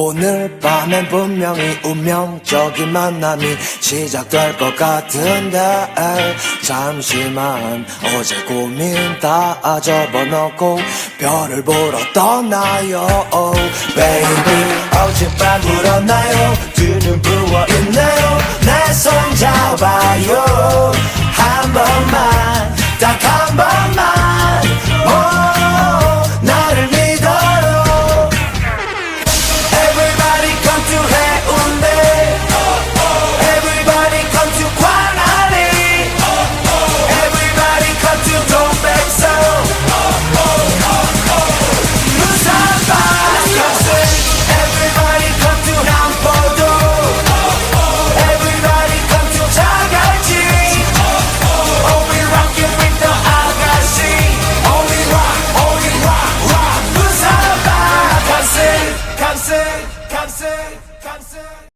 오늘 밤엔 분명히 운명적인 만남이 시작될 것 같은데 잠시만. 어제 고민 다 접어놓고 별을 보러 떠나요. Baby. 어젯밤 I said.